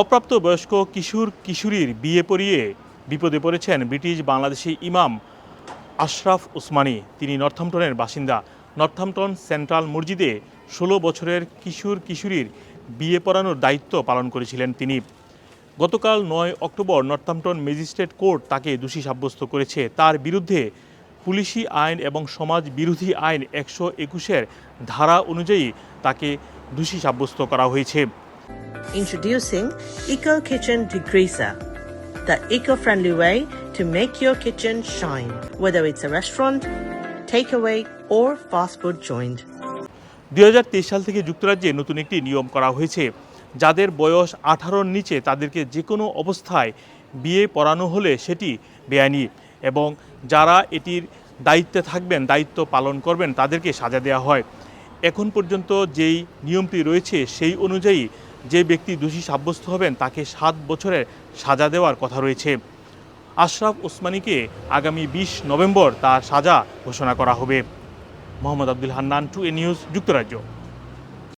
অপ্রাপ্ত বয়স্ক কিশোর কিশোরীর বিয়ে পড়িয়ে বিপদে পড়েছেন ব্রিটিশ বাংলাদেশি ইমাম আশরাফ উসমানী। তিনি নর্থাম্পটনের বাসিন্দা। নর্থাম্পটন সেন্ট্রাল মসজিদে ষোলো বছরের কিশোর কিশোরীর বিয়ে পড়ানোর দায়িত্ব পালন করেছিলেন তিনি। গতকাল নয় অক্টোবর নর্থাম্পটন ম্যাজিস্ট্রেট কোর্ট তাকে দোষী সাব্যস্ত করেছে। তার বিরুদ্ধে পুলিশি আইন এবং সমাজ বিরোধী আইন একশো একুশের ধারা অনুযায়ী তাকে দোষী সাব্যস্ত করা হয়েছে। Introducing Eco Kitchen Degreaser, the eco-friendly way to make your kitchen shine, whether it's a restaurant, takeaway, or fast food joint. দুই সাল থেকে যুক্তরাজ্যে নতুন একটি নিয়ম করা হয়েছে। যাদের বয়স আঠারোর নিচে তাদেরকে যে কোনো অবস্থায় বিয়ে পড়ানো হলে সেটি বেআইনি এবং যারা এটির দায়িত্বে থাকবেন দায়িত্ব পালন করবেন তাদেরকে সাজা দেওয়া হয়। এখন পর্যন্ত যেই নিয়মটি রয়েছে সেই অনুযায়ী যে ব্যক্তি দোষী সাব্যস্ত হবেন, তাকে সাত বছরের সাজা দেওয়ার কথা রয়েছে। আশরাফ ওসমানীকে আগামী বিশ নভেম্বর তার সাজা ঘোষণা করা হবে। Mohammad Abdul Hannan, two A news, যুক্তরাজ্য।